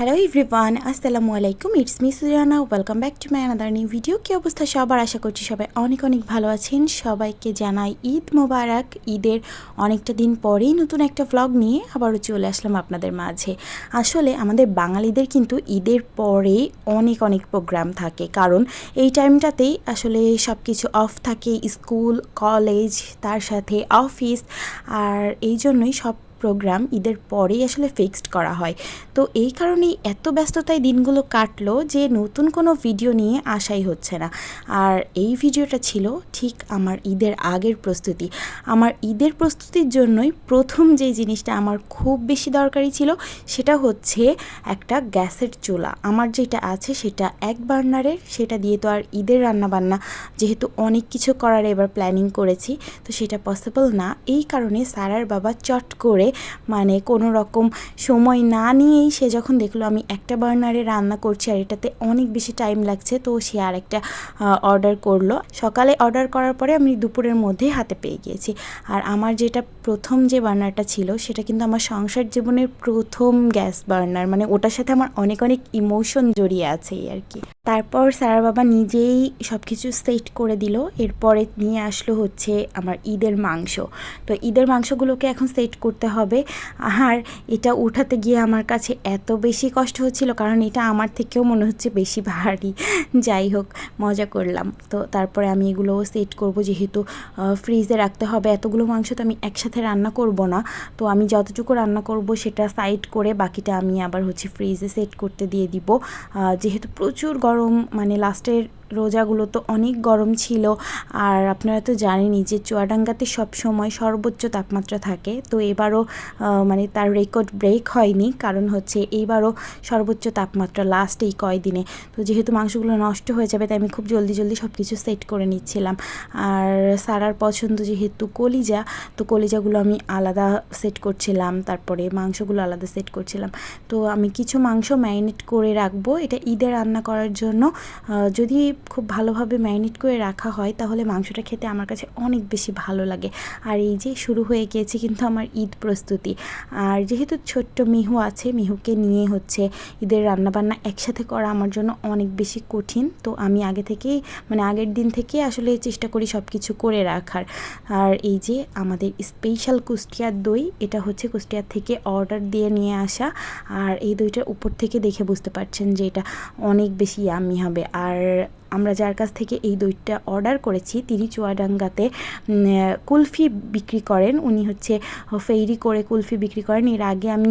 Hello everyone আসসালামু আলাইকুম it's me Sujana welcome back to my another new video কী অবস্থা সবার? আশা করছি সবাই অনেক অনেক ভালো আছেন। সবাইকে জানাই ঈদ মোবারক। ঈদের অনেকটা দিন পরেই নতুন একটা ভ্লগ নিয়ে আবারও চলে আসলাম আপনাদের মাঝে। আসলে আমাদের বাঙালিদের কিন্তু ঈদের পরে অনেক অনেক প্রোগ্রাম থাকে। কারণ এই টাইমটাতেই আসলে সব কিছু অফ থাকে স্কুল কলেজ তার সাথে অফিস আর এই জন্যই সব প্রোগ্রাম ঈদের পরেই আসলে ফিক্সড করা হয়। তো এই কারণেই এত ব্যস্ততায় দিনগুলো কাটলো যে নতুন কোনো ভিডিও নিয়ে আসাই হচ্ছে না। আর এই ভিডিওটা ছিল ঠিক আমার ঈদের আগের প্রস্তুতি। আমার ঈদের প্রস্তুতির জন্যই প্রথম যে জিনিসটা আমার খুব বেশি দরকারি ছিল সেটা হচ্ছে একটা গ্যাসের চুলা। আমার যেটা আছে সেটা এক বার্নারের, সেটা দিয়ে তো আর ঈদের রান্নাবান্না যেহেতু অনেক কিছু করার এবার প্ল্যানিং করেছি, তো সেটা পসিবল না। এই কারণে সারার বাবা চট করে মানে কোনো রকম সময় না নিয়েই সে যখন দেখল আমি একটা বার্নারে রান্না করছি আর এটাতে অনেক বেশি টাইম লাগছে, তো সে আর একটা অর্ডার করল। সকালে অর্ডার করার পরে আমি দুপুরের মধ্যেই হাতে পেয়ে গিয়েছি। আর আমার যেটা প্রথম যে বার্নারটা ছিল, সেটা কিন্তু আমার সংসার জীবনের প্রথম গ্যাস বার্নার। মানে ওটার সাথে আমার অনেক অনেক ইমোশন জড়িয়ে আছে আর কি। তারপর সারা বাবা নিজেই সব কিছু সেট করে দিল। এরপরে নিয়ে আসলো হচ্ছে আমার ঈদের মাংস। তো ঈদের মাংসগুলোকে এখন সেট করতে হবে। আর এটা উঠাতে গিয়ে আমার কাছে এত বেশি কষ্ট হচ্ছিল, কারণ এটা আমার থেকেও মনে হচ্ছে বেশি ভারী। যাই হোক, মজা করলাম। তো তারপরে আমি এগুলোও সেট করব, যেহেতু ফ্রিজে রাখতে হবে। এতগুলো মাংস তো আমি একসাথে রান্না করব না। তো আমি যতটুকু রান্না করব সেটা সাইড করে বাকিটা আমি আবার হচ্ছে ফ্রিজে সেট করতে দিয়ে দিব। যেহেতু প্রচুর গরম মানে লাস্টের রোজাগুলো তো অনেক গরম ছিল। আর আপনারা তো জানেনই যে চুয়াডাঙ্গাতে সব সময় সর্বোচ্চ তাপমাত্রা থাকে। তো এবারও মানে তার রেকর্ড ব্রেক হয়নি। কারণ হচ্ছে এইবারও সর্বোচ্চ তাপমাত্রা লাস্ট এই কয়দিনে। তো যেহেতু মাংসগুলো নষ্ট হয়ে যাবে, তাই আমি খুব জলদি জলদি সব কিছু সেট করে নিচ্ছিলাম। আর সারার পছন্দ যেহেতু কলিজা, তো কলিজাগুলো আমি আলাদা সেট করছিলাম। তারপরে মাংসগুলো আলাদা সেট করছিলাম। তো আমি কিছু মাংস ম্যারিনেট করে রাখব। এটা ঈদে রান্না করার জন্য। যদি খুব ভালোভাবে ম্যারিনেট করে রাখা হয়, তাহলে মাংসটা খেতে আমার কাছে অনেক বেশি ভালো লাগে। আর এই যে শুরু হয়ে গিয়েছে কিন্তু আমার ঈদ প্রস্তুতি। আর যেহেতু ছোট্ট মিহু আছে, মিহুকে নিয়ে হচ্ছে ঈদের রান্নাবান্না একসাথে করা আমার জন্য অনেক বেশি কঠিন। তো আমি আগে থেকেই মানে আগের দিন থেকে আসলে চেষ্টা করি সব কিছু করে রাখার। আর এই যে আমাদের স্পেশাল কুষ্টিয়ার দই, এটা হচ্ছে কুষ্টিয়ার থেকে অর্ডার দিয়ে নিয়ে আসা। আর এই দইটার উপর থেকে দেখে বুঝতে পারছেন যে এটা অনেক বেশি ইয়ামি হবে। আর আমরা যার কাছ থেকে এই দইটা অর্ডার করেছি, তিনি চুয়াডাঙ্গাতে কুলফি বিক্রি করেন। উনি হচ্ছে ফেরি করে কুলফি বিক্রি করেন। এর আগে আমি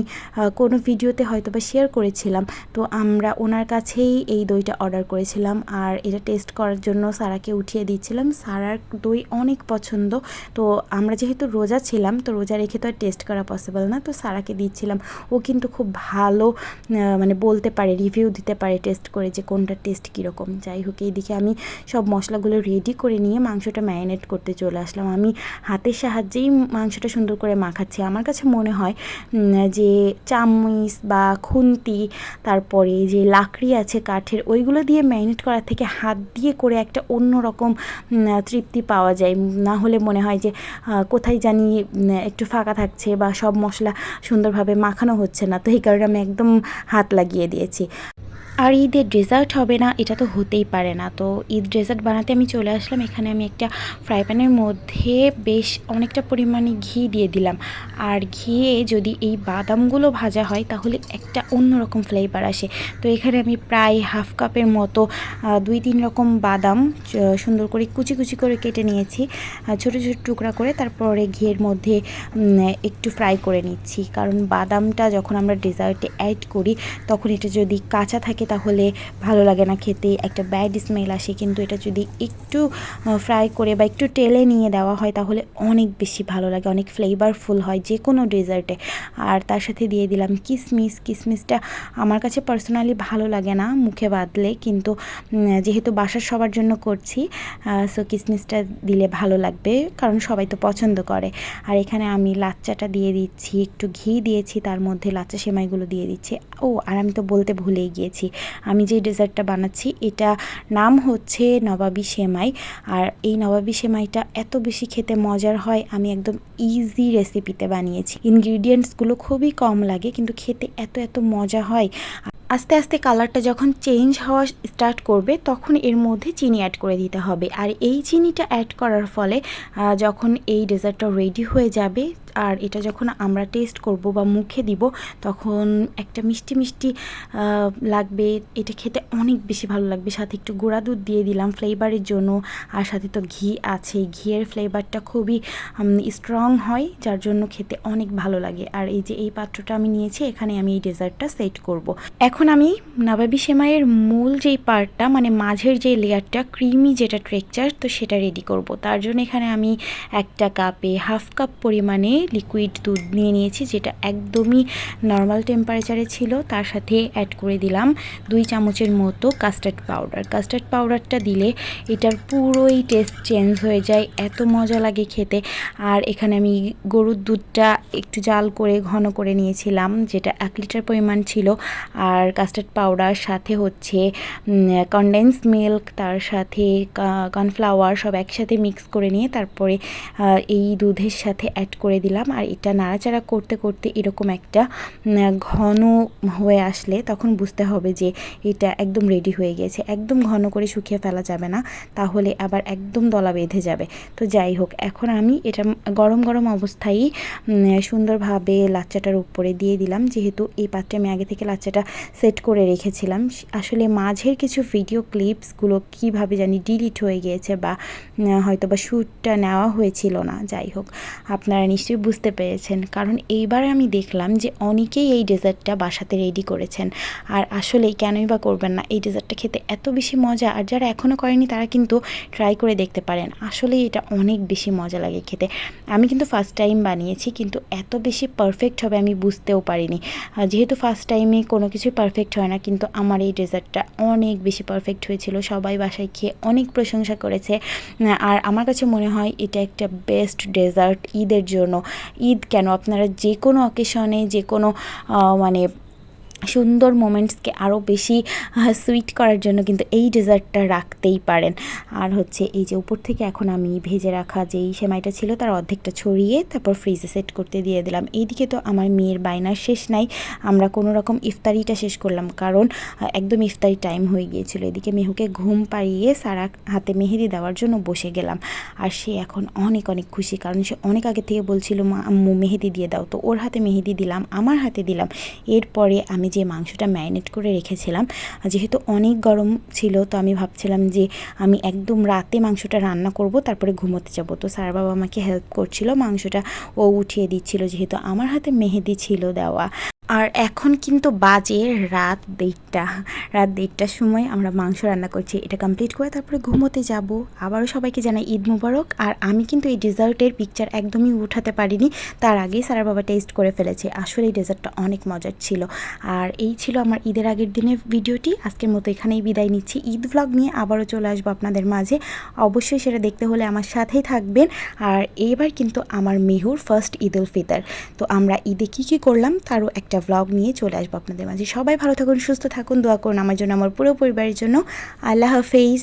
কোনো ভিডিওতে হয়তো বা শেয়ার করেছিলাম। তো আমরা ওনার কাছেই এই দইটা অর্ডার করেছিলাম আর এটা টেস্ট করার জন্য সারাকে উঠিয়ে দিয়েছিলাম। সারার দই অনেক পছন্দ। তো আমরা যেহেতু রোজা ছিলাম, তো রোজা রেখে তো আর টেস্ট করা পসিবল না। তো সারাকে দিচ্ছিলাম ও কিন্তু খুব ভালো মানে বলতে পারে রিভিউ দিতে পারে টেস্ট করে যে কোনটা টেস্ট কীরকম। যাই হোক এইদিকে আমি সব মশলাগুলো রেডি করে নিয়ে মাংসটা ম্যারিনেট করতে চলে আসলাম। আমি হাতের সাহায্যেই মাংসটা সুন্দর করে মাখাচ্ছি। আমার কাছে মনে হয় যে চামচ বা খুন্তি, তারপরে যে লাকড়ি আছে কাঠের, ওইগুলো দিয়ে ম্যারিনেট করার থেকে হাত দিয়ে করে একটা অন্য রকম তৃপ্তি পাওয়া যায়। না হলে মনে হয় যে কোথায় জানি একটু ফাঁকা থাকছে বা সব মশলা সুন্দরভাবে মাখানো হচ্ছে না। তো এই কারণে আমি একদম হাত লাগিয়ে দিয়েছি। আর ঈদের ডেজার্ট হবে না, এটা তো হতেই পারে না। তো ঈদ ডেজার্ট বানাতে আমি চলে আসলাম, এখানে আমি একটা ফ্রাই প্যানের মধ্যে বেশ অনেকটা পরিমাণে ঘি দিয়ে দিলাম। আর ঘিয়ে যদি এই বাদামগুলো ভাজা হয়, তাহলে একটা অন্যরকম ফ্লেভার আসে। তো এখানে আমি প্রায় হাফ কাপের মতো দুই তিন রকম বাদাম সুন্দর করে কুচি কুচি করে কেটে নিয়েছি। ছোটো ছোটো টুকরা করে তারপরে ঘিয়ের মধ্যে একটু ফ্রাই করে নিচ্ছি। কারণ বাদামটা যখন আমরা ডেজার্টে অ্যাড করি, তখন এটা যদি কাঁচা থাকে তাহলে ভালো লাগে না খেতে। একটা ব্যাড স্মেল আসে, কিন্তু এটা যদি একটু ফ্রাই করে বা একটু টেলে নিয়ে দেওয়া হয়, তাহলে অনেক বেশি ভালো লাগে, অনেক ফ্লেভারফুল হয় যে কোনো ডেজার্টে আর তার সাথে দিয়ে দিলাম কিসমিস। কিসমিসটা আমার কাছে পার্সোনালি ভালো লাগে না, মুখে বাঁধলে কিন্তু যেহেতু বাসার সবার জন্য করছি সো কিসমিসটা দিলে ভালো লাগবে, কারণ সবাই তো পছন্দ করে। আর এখানে আমি লাচ্চাটা দিয়ে দিচ্ছি, একটু ঘি দিয়েছি, তার মধ্যে লাচ্চা সেমাইগুলো দিয়ে দিচ্ছি। ও, আর আমি তো বলতে ভুলেই গিয়েছি আমি যে ডেজার্টটা বানাচ্ছি, এটা নাম হচ্ছে নবাবি সেমাই। আর এই নবাবি সেমাইটা এত বেশি খেতে মজার হয়, আমি একদম ইজি রেসিপিতে বানিয়েছি। ইনগ্রিডিয়েন্টসগুলো খুবই কম লাগে, কিন্তু খেতে এত এত মজা হয়। আস্তে আস্তে কালারটা যখন চেঞ্জ হওয়া স্টার্ট করবে, তখন এর মধ্যে চিনি অ্যাড করে দিতে হবে। আর এই চিনিটা অ্যাড করার ফলে যখন এই ডেজার্টটা রেডি হয়ে যাবে, আর এটা যখন আমরা টেস্ট করব বা মুখে দিব, তখন একটা মিষ্টি মিষ্টি লাগবে। এটা খেতে অনেক বেশি ভালো লাগবে। সাথে একটু গুঁড়া দুধ দিয়ে দিলাম ফ্লেভারের জন্য। আর সাথে তো ঘি আছে ঘিয়ের ফ্লেভারটা খুবই স্ট্রং হয়, যার জন্য খেতে অনেক ভালো লাগে। আর এই যে এই পাত্রটা আমি নিয়েছি, এখানে আমি এই ডেজার্টটা সেট করব। এখন আমি নবাবি সেমাইয়ের মূল যেই পার্টটা মানে মাঝের যে লেয়ারটা ক্রিমি যেটা টেক্সচার তো সেটা রেডি করব। তার জন্য এখানে আমি একটা কাপে হাফ কাপ পরিমাণে লিকুইড দুধ নিয়ে নিয়েছি, যেটা একদমই নর্মাল টেম্পারেচারে ছিল। তার সাথে অ্যাড করে দিলাম দুই চামচের মতো কাস্টার্ড পাউডার কাস্টার্ড পাউডারটা দিলে এটার পুরোই টেস্ট চেঞ্জ হয়ে যায়, এত মজা লাগে খেতে। আর এখানে আমি গরুর দুধটা একটু জাল করে, ঘন করে নিয়েছিলাম, যেটা এক লিটার পরিমাণ ছিল। আর কাস্টার্ড পাউডার সাথে হচ্ছে কনডেন্স মিল্ক তার সাথে কর্নফ্লাওয়ার সব একসাথে মিক্স করে নিয়ে তারপরে এই দুধের সাথে অ্যাড করে দিলাম। আর এটা নাড়াচাড়া করতে করতে এরকম একটা ঘন হয়ে আসলে তখন বুঝতে হবে যে এটা একদম রেডি হয়ে গেছে। একদম ঘন করে শুকিয়ে ফেলা যাবে না, তাহলে আবার একদম দলা বেঁধে যাবে। তো যাই হোক, এখন আমি এটা গরম গরম অবস্থায় সুন্দরভাবে লাচ্চাটার উপরে দিয়ে দিলাম। যেহেতু এই পাত্রে আমি আগে থেকে লাচ্চাটা সেট করে রেখেছিলাম। আসলে মাঝের কিছু ভিডিও ক্লিপসগুলো কীভাবে জানি ডিলিট হয়ে গিয়েছে বা হয়তো বা শ্যুটটা নেওয়া হয়েছিল না, যাই হোক। আপনারা নিশ্চয়ই বুঝতে পেরেছেন। কারণ এইবার আমি দেখলাম যে অনেকেই এই ডেজার্টটা বাসাতে রেডি করেছেন। আর আসলেই কেনই বা করবেন না, এই ডেজার্টটা খেতে এত বেশি মজা। আর যারা এখনও করেনি, তারা কিন্তু ট্রাই করে দেখতে পারেন। আসলেই এটা অনেক বেশি মজা লাগে খেতে। আমি কিন্তু ফার্স্ট টাইম বানিয়েছি, কিন্তু এত বেশি পারফেক্ট হবে আমি বুঝতেও পারিনি। যেহেতু ফার্স্ট টাইমে কোনো কিছুই পারফেক্ট হয় না, কিন্তু আমার এই ডেজার্টটা অনেক বেশি পারফেক্ট হয়েছিল। সবাই বাসায় খেয়ে অনেক প্রশংসা করেছে। আর আমার কাছে মনে হয় এটা একটা বেস্ট ডেজার্ট ঈদের জন্য। ঈদ কেন? আপনারা যে কোনো অকেশনে যে কোনো মানে সুন্দর মোমেন্টসকে আরও বেশি সুইট করার জন্য কিন্তু এই ডেজার্টটা রাখতেই পারেন। আর হচ্ছে এই যে উপর থেকে এখন আমি ভেজে রাখা যেই সেমাইটা ছিল তার অর্ধেকটা ছড়িয়ে তারপর ফ্রিজে সেট করতে দিয়ে দিলাম। এইদিকে তো আমার মেয়ের বায়নার শেষ নাই। আমরা কোনো রকম ইফতারিটা শেষ করলাম কারণ একদম ইফতারি টাইম হয়ে গিয়েছিল। এদিকে মেহুকে ঘুম পাড়িয়ে সারা হাতে মেহেদি দেওয়ার জন্য বসে গেলাম। আর সে এখন অনেক অনেক খুশি কারণ সে অনেক আগে থেকে বলছিল, মা মেহেদি দিয়ে দাও। তো ওর হাতে মেহেদি দিলাম, আমার হাতে দিলাম। এরপরে আমি যে মাংসটা ম্যারিনেট করে রেখেছিলাম, যেহেতু অনেক গরম ছিল, তো আমি ভাবছিলাম যে আমি একদম রাতে মাংসটা রান্না করব, তারপরে ঘুমোতে যাব। তো স্যার বাবা আমাকে হেল্প করছিল, মাংসটা ও উঠিয়ে দিচ্ছিল, যেহেতু আমার হাতে মেহেদি ছিল দেওয়া। আর এখন কিন্তু বাজে রাত দেড়টা। রাত দেড়টার সময় আমরা মাংস রান্না করছি। এটা কমপ্লিট করে তারপরে ঘুমোতে যাব। আবারও সবাইকে জানাই ঈদ মুবারক। আর আমি কিন্তু এই ডেজার্টের পিকচার একদমই উঠাতে পারিনি। তার আগেই সারা বাবা টেস্ট করে ফেলেছে। আসলে এই ডেজার্টটা অনেক মজার ছিল। আর এই ছিল আমার ঈদের আগের দিনের ভিডিওটি। আজকের মতো এখানেই বিদায় নিচ্ছি। ঈদ ভ্লগ নিয়ে আবারও চলে আসব আপনাদের মাঝে। অবশ্যই সেটা দেখতে হলে আমার সাথেই থাকবেন। আর এইবার কিন্তু আমার মেহুর ফার্স্ট ঈদ উল ফিতর। তো আমরা ঈদে কী কী করলাম তারও একটা ভ্লগ নিয়ে চলে আসব আপনাদের মাঝে। সবাই ভালো থাকুন, সুস্থ থাকুন, দোয়া করুন আমার জন্য, আমার পুরো পরিবারের জন্য। আল্লাহ হাফেজ।